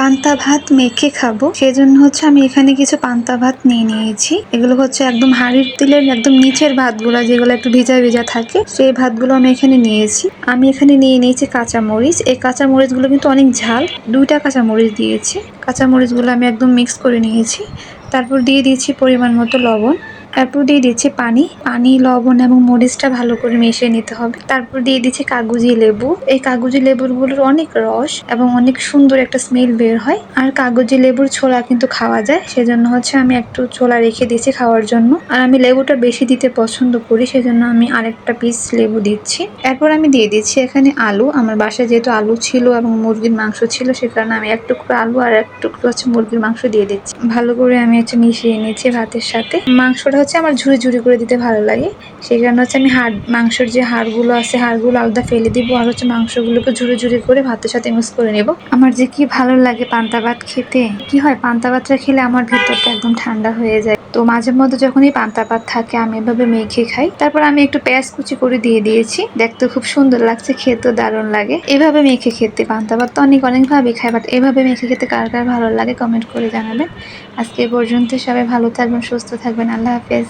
পান্তা ভাত মেখে খাব। সেজন্য হচ্ছে আমি এখানে কিছু পান্তা ভাত নিয়ে নিয়েছি। এগুলো হচ্ছে একদম হাড়ির তেলের একদম নিচের ভাতগুলো যেগুলো একটু ভিজা ভিজা থাকে, সেই ভাতগুলো আমি এখানে নিয়েছি। আমি এখানে নিয়ে নিয়েছি কাঁচা মরিচ এই কাঁচা মরিচগুলো কিন্তু অনেক ঝাল। দুইটা কাঁচা মরিচ দিয়েছি। কাঁচা মরিচগুলো আমি একদম মিক্স করে নিয়েছি। তারপর দিয়ে দিয়েছি পরিমাণ মতো লবণ। তারপর দিয়ে দিচ্ছি পানি। পানি, লবণ এবং মরিচটা ভালো করে মিশিয়ে নিতে হবে। তারপর দিয়ে দিচ্ছি কাগজি লেবু। এই কাগজি লেবুগুলোর অনেক রস এবং অনেক সুন্দর একটা স্মেল বের হয়। আর কাগজি লেবুর ছোলা কিন্তু খাওয়া যায়। সেজন্য হচ্ছে আমি একটু ছোলা রেখে দিয়েছি খাওয়ার জন্য। আর আমি লেবুটা বেশি দিতে পছন্দ করি, সেজন্য আমি আরেকটা পিস লেবু দিচ্ছি। এরপর আমি দিয়ে দিচ্ছি এখানে আলু। আমার বাসায় যেহেতু আলু ছিল এবং মুরগির মাংস ছিল, সে কারণে আমি এক টুকরো আলু আর এক টুকরো হচ্ছে মুরগির মাংস দিয়ে দিচ্ছি। ভালো করে আমি হচ্ছে মিশিয়ে নিচ্ছি ভাতের সাথে। মাংসটা হচ্ছে আমার ঝুড়ি ঝুড়ি করে দিতে ভালো লাগে। সেই কারণে হচ্ছে আমি হাড়, মাংসর যে হাড়গুলো আছে, হাড়গুলো আলাদা ফেলে দিব আর হচ্ছে মাংসগুলোকে ঝুড়ি ঝুড়ি করে ভাতের সাথে মিক্স করে নেব। আমার যে কি ভালো লাগে পান্তা ভাত খেতে? কি হয়? পান্তা ভাতটা খেলে আমার ভেতরটা একদম ঠান্ডা হয়ে যায়। মাঝে মধ্যে যখনই পান্তা ভাত থাকে, আমি এভাবে মেখে খাই। তারপর আমি একটু পেঁয়াজ কুচি করে দিয়ে দিয়েছি। দেখতে খুব সুন্দর লাগছে, খেতেও দারুণ লাগে। এভাবে মেখে খেতে পান্তা ভাত তো অনেক অনেকভাবেই খাই বাট এভাবে মেখে খেতে কার কার ভালো লাগে কমেন্ট করে জানাবেন। আজকে পর্যন্ত সবাই ভালো থাকবেন, সুস্থ থাকবেন, আল্লাহ হাফেজ।